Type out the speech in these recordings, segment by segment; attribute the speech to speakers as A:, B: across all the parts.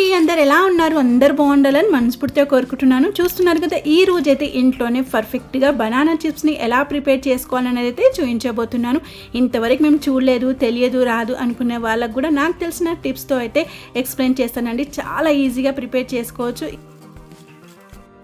A: అండి అందరు ఎలా ఉన్నారు? అందరు బాగుండాలని మనస్ఫూర్తిగా కోరుకుంటున్నాను. చూస్తున్నారు కదా ఈ రోజైతే ఇంట్లోనే పర్ఫెక్ట్గా బనానా చిప్స్ని ఎలా ప్రిపేర్ చేసుకోవాలనేది అయితే చూపించబోతున్నాను ఇంతవరకు మేము చూడలేదు తెలియదు రాదు అనుకునే వాళ్ళకు కూడా నాకు తెలిసిన టిప్స్తో అయితే ఎక్స్ప్లెయిన్ చేస్తానండి. చాలా ఈజీగా ప్రిపేర్ చేసుకోవచ్చు.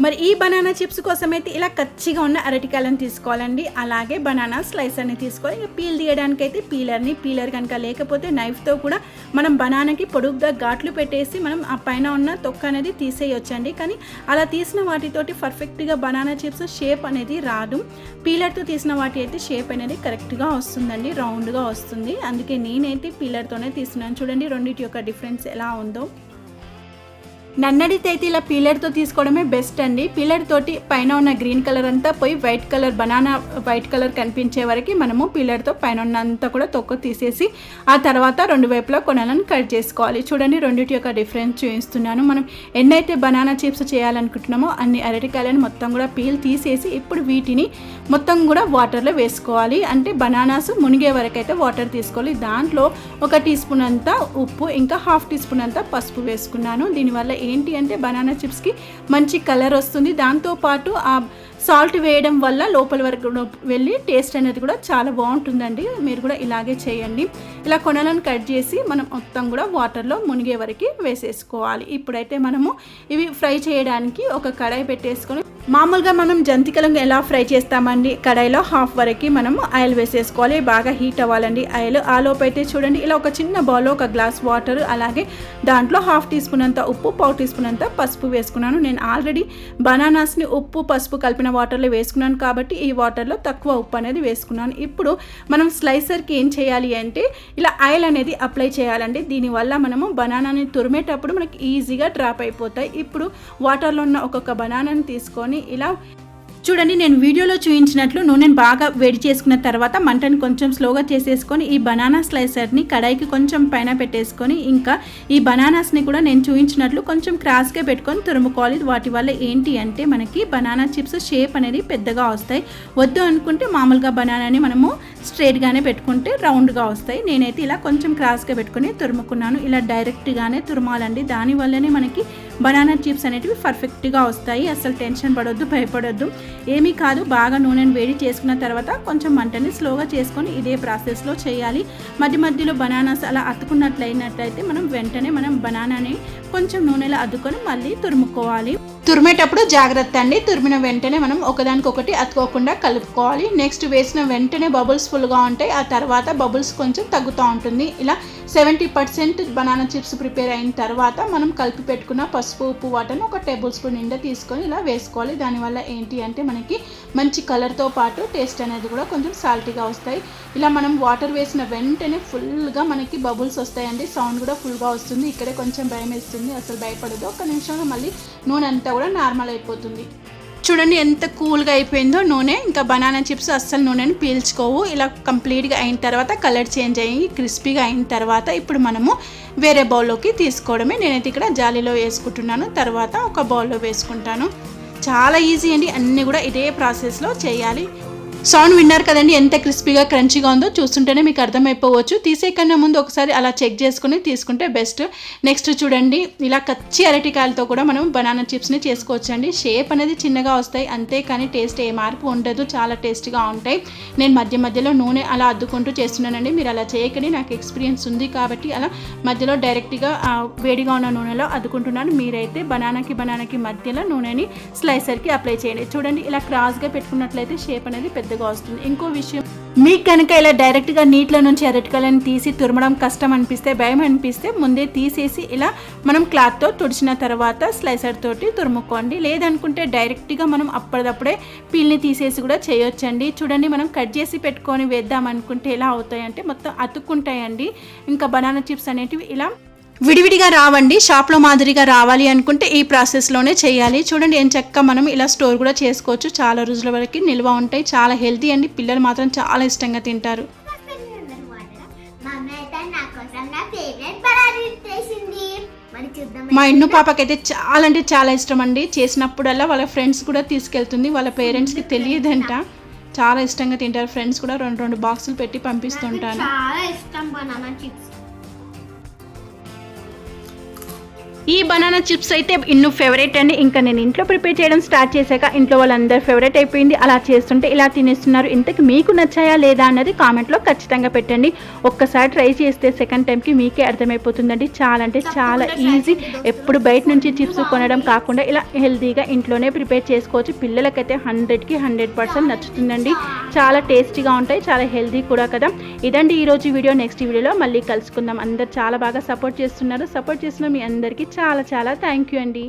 A: మరి ఈ బనానా చిప్స్ కోసం అయితే ఇలా కచ్చిగా ఉన్న అరటికాయలను తీసుకోవాలండి. అలాగే బనానా స్లైసర్ని తీసుకోవాలి పీల్ తీయడానికి అయితే పీలర్ని పీలర్ కనుక లేకపోతే నైఫ్తో కూడా మనం బనానాకి పొడుగ్గా ఘాట్లు పెట్టేసి మనం ఆ పైన ఉన్న తొక్క అనేది తీసేయొచ్చండి. కానీ అలా తీసిన వాటితోటి పర్ఫెక్ట్గా బనానా చిప్స్ షేప్ అనేది రాదు. పీలర్తో తీసిన వాటి అయితే షేప్ అనేది కరెక్ట్గా వస్తుందండి రౌండ్గా వస్తుంది. అందుకే నేనైతే పీలర్తోనే తీస్తున్నాను. చూడండి రెండింటి యొక్క డిఫరెన్స్ ఎలా ఉందో. నన్నడితే అయితే ఇలా పీలర్తో తీసుకోవడమే బెస్ట్ అండి. పీలర్ తోటి పైన ఉన్న గ్రీన్ కలర్ అంతా పోయి white colour banana white colour కనిపించే వరకు మనము పీలర్తో పైన ఉన్నంతా కూడా తొక్క తీసేసి ఆ తర్వాత రెండు వైపులా కొనాలని కట్ చేసుకోవాలి. చూడండి రెండింటి యొక్క డిఫరెన్స్ చూపిస్తున్నాను. మనం ఎన్నైతే బనానా చిప్స్ చేయాలనుకుంటున్నామో అన్ని అరటికాయలను మొత్తం కూడా పీల్ తీసేసి ఇప్పుడు వీటిని మొత్తం కూడా వాటర్లో వేసుకోవాలి. అంటే బనానాస్ మునిగే వరకు అయితే వాటర్ తీసుకోవాలి. దాంట్లో ఒక టీ స్పూన్ అంతా ఉప్పు ఇంకా హాఫ్ టీ స్పూన్ అంతా పసుపు వేసుకున్నాను. దీనివల్ల ఏంటి అంటే బనానా చిప్స్కి మంచి కలర్ వస్తుంది. దాంతోపాటు ఆ సాల్ట్ వేయడం వల్ల లోపల వరకు వెళ్ళి టేస్ట్ అనేది కూడా చాలా బాగుంటుందండి. మీరు కూడా ఇలాగే చేయండి. ఇలా కొనలను కట్ చేసి మనం మొత్తం కూడా వాటర్లో మునిగే వరకు వేసేసుకోవాలి. ఇప్పుడైతే మనము ఇవి ఫ్రై చేయడానికి ఒక కడాయి పెట్టేసుకొని మామూలుగా మనం జంతికలను ఎలా ఫ్రై చేస్తామండి? కడాయిలో హాఫ్ వరకు మనం ఆయిల్ వేసేసుకోవాలి. బాగా హీట్ అవ్వాలండి. ఆయిల్ ఆ అయితే చూడండి. ఇలా ఒక చిన్న బౌల్లో ఒక గ్లాస్ వాటర్ అలాగే దాంట్లో హాఫ్ టీ స్పూన్ అంత ఉప్పు పావు టీ స్పూన్ అంత పసుపు వేసుకున్నాను. నేను ఆల్రెడీ బనానాస్ని ఉప్పు పసుపు కలిపిన వాటర్లో వేసుకున్నాను కాబట్టి ఈ వాటర్లో తక్కువ ఉప్పు అనేది వేసుకున్నాను. ఇప్పుడు మనం స్లైసర్కి ఏం చేయాలి అంటే ఇలా ఆయిల్ అనేది అప్లై చేయాలండి. దీనివల్ల మనము బనానాని తురిమేటప్పుడు మనకి ఈజీగా డ్రాప్ అయిపోతాయి. ఇప్పుడు వాటర్లో ఉన్న ఒక్కొక్క బనానాని తీసుకొని ఇలా చూడండి నేను వీడియోలో చూపించినట్లు నూనెను బాగా వేడి చేసుకున్న తర్వాత మంటను కొంచెం స్లోగా చేసేసుకొని ఈ బనానా స్లైసర్ని కడాయికి కొంచెం పైన పెట్టేసుకొని ఇంకా ఈ బనానాస్ని కూడా నేను చూపించినట్లు కొంచెం క్రాస్గా పెట్టుకొని తురుముకోవాలి. వాటి వల్ల ఏంటి అంటే మనకి బనానా చిప్స్ షేప్ అనేది పెద్దగా వస్తాయి. వద్దు అనుకుంటే మామూలుగా బనానాని మనము స్ట్రేట్గానే పెట్టుకుంటే రౌండ్గా వస్తాయి. నేనైతే ఇలా కొంచెం క్రాస్గా పెట్టుకొని తురుముకున్నాను. ఇలా డైరెక్ట్గానే తురమాలండి. దానివల్లనే మనకి బనానా చిప్స్ అనేటివి పర్ఫెక్ట్గా వస్తాయి. అసలు టెన్షన్ పడొద్దు భయపడొద్దు. ఏమీ కాదు బాగా నూనెను వేడి చేసుకున్న తర్వాత కొంచెం మంటని స్లోగా చేసుకొని ఇదే ప్రాసెస్లో చేయాలి. మధ్య మధ్యలో బనానాస్ అలా అతుకున్నట్లయినట్లయితే మనం వెంటనే మనం బనానాని కొంచెం నూనెలో అద్దుకొని మళ్ళీ తురుముకోవాలి. తురిమేటప్పుడు జాగ్రత్త అండి. తురిమిన వెంటనే మనం ఒకదానికొకటి అతుకోకుండా కలుపుకోవాలి. నెక్స్ట్ వేసిన వెంటనే బబుల్స్ ఫుల్గా ఉంటాయి. ఆ తర్వాత బబుల్స్ కొంచెం తగ్గుతూ ఉంటుంది. ఇలా seventy percent banana chips prepare అయిన తర్వాత మనం కలిపి పెట్టుకున్న పసుపు ఉప్పు వాటర్ని ఒక టేబుల్ స్పూన్ నిండా తీసుకొని ఇలా వేసుకోవాలి. దానివల్ల ఏంటి అంటే మనకి మంచి కలర్తో పాటు టేస్ట్ అనేది కూడా కొంచెం సాల్టీగా వస్తాయి. ఇలా మనం వాటర్ వేసిన వెంటనే ఫుల్గా మనకి బబుల్స్ వస్తాయండి. సౌండ్ కూడా ఫుల్గా వస్తుంది. ఇక్కడే కొంచెం భయం వేస్తుంది. అసలు భయపడదు. ఒక నిమిషంలో మళ్ళీ నూనె అంతా కూడా నార్మల్ అయిపోతుంది. చూడండి ఎంత కూల్గా అయిపోయిందో నూనె. ఇంకా బనానా చిప్స్ అస్సలు నూనెని పీల్చుకోవు. ఇలా కంప్లీట్గా అయిన తర్వాత కలర్ చేంజ్ అయ్యి క్రిస్పీగా అయిన తర్వాత ఇప్పుడు మనము వేరే బౌల్లోకి తీసుకోవడమే. నేనైతే ఇక్కడ జాలీలో వేసుకుంటున్నాను. తర్వాత ఒక బౌల్లో వేసుకుంటాను. చాలా ఈజీ అండి. అన్నీ కూడా ఇదే ప్రాసెస్లో చేయాలి. సౌండ్ విన్నారు కదండి ఎంత క్రిస్పీగా క్రంచీగా ఉందో చూస్తుంటేనే మీకు అర్థమైపోవచ్చు. తీసే కన్నా ముందు ఒకసారి అలా చెక్ చేసుకుని తీసుకుంటే బెస్ట్. నెక్స్ట్ చూడండి ఇలా కచ్చి అరటికాయలతో కూడా మనం బనానా చిప్స్ని చేసుకోవచ్చు అండి షేప్ అనేది చిన్నగా వస్తాయి అంతే కానీ టేస్ట్ ఏ మార్పు ఉండదు చాలా టేస్ట్గా ఉంటాయి. నేను మధ్య మధ్యలో నూనె అలా అద్దుకుంటూ చేస్తున్నానండి. మీరు అలా చేయకండి నాకు ఎక్స్పీరియన్స్ ఉంది కాబట్టి అలా మధ్యలో డైరెక్ట్గా వేడిగా ఉన్న నూనెలో అద్దుకుంటున్నాను. మీరైతే బనానాకి బనానాకి మధ్యలో నూనెని స్లైసర్కి అప్లై చేయండి. చూడండి ఇలా క్రాస్గా పెట్టుకున్నట్లయితే షేప్ అనేది పెద్దగా వస్తుంది. ఇంకో విషయం మీకు కనుక ఇలా డైరెక్ట్గా నీటిలో నుంచి అరటికలను తీసి తురమడం కష్టం అనిపిస్తే భయం అనిపిస్తే ముందే తీసేసి ఇలా మనం క్లాత్తో తుడిచిన తర్వాత స్లైసర్ తోటి తురుముకోండి. లేదనుకుంటే డైరెక్ట్గా మనం అప్పటిదప్పుడే పీల్ని తీసేసి కూడా చేయొచ్చండి. చూడండి మనం కట్ చేసి పెట్టుకొని వేద్దాం అనుకుంటే ఎలా అవుతాయంటే మొత్తం అతుక్కుంటాయండి. ఇంకా బనానా చిప్స్ అనేటివి ఇలా విడివిడిగా రావండి షాప్లో మాదిరిగా రావాలి అనుకుంటే ఈ ప్రాసెస్లోనే చేయాలి. చూడండి ఏం చక్క మనం ఇలా స్టోర్ కూడా చేసుకోవచ్చు. చాలా రోజుల వరకు నిల్వ ఉంటాయి. చాలా హెల్తీ అండి. పిల్లలు మాత్రం చాలా ఇష్టంగా తింటారు. మా ఇన్ను పాపకైతే చాలా అంటే చాలా ఇష్టం అండి. చేసినప్పుడల్లా వాళ్ళ ఫ్రెండ్స్ కూడా తీసుకెళ్తుంది. వాళ్ళ పేరెంట్స్కి తెలియదంట. చాలా ఇష్టంగా తింటారు. ఫ్రెండ్స్ కూడా రెండు రెండు బాక్సులు పెట్టి పంపిస్తుంటాను.
B: చాలా ఇష్టం బనానా చిప్స్.
A: ఈ బనానా చిప్స్ అయితే ఇన్ను ఫేవరెట్ అండి. ఇంకా నేను ఇంట్లో ప్రిపేర్ చేయడం స్టార్ట్ చేశాక ఇంట్లో వాళ్ళందరూ ఫేవరెట్ అయిపోయింది. అలా చేస్తుంటే ఇలా తినేస్తున్నారు. ఇంతకు మీకు నచ్చాయా లేదా అన్నది కామెంట్లో ఖచ్చితంగా పెట్టండి. ఒక్కసారి ట్రై చేస్తే సెకండ్ టైంకి మీకే అర్థమైపోతుందండి. చాలా అంటే చాలా ఈజీ ఎప్పుడు బయట నుంచి చిప్స్ కొనడం కాకుండా ఇలా హెల్తీగా ఇంట్లోనే ప్రిపేర్ చేసుకోవచ్చు. పిల్లలకైతే హండ్రెడ్కి హండ్రెడ్ పర్సెంట్ నచ్చుతుందండి. చాలా టేస్టీగా ఉంటాయి. చాలా హెల్తీ కూడా కదా. ఇదండి ఈరోజు వీడియో. నెక్స్ట్ వీడియోలో మళ్ళీ కలుసుకుందాం. అందరు చాలా బాగా సపోర్ట్ చేస్తున్నారు. సపోర్ట్ చేస్తున్న మీ అందరికీ చాలా చాలా థ్యాంక్ యూ అండి.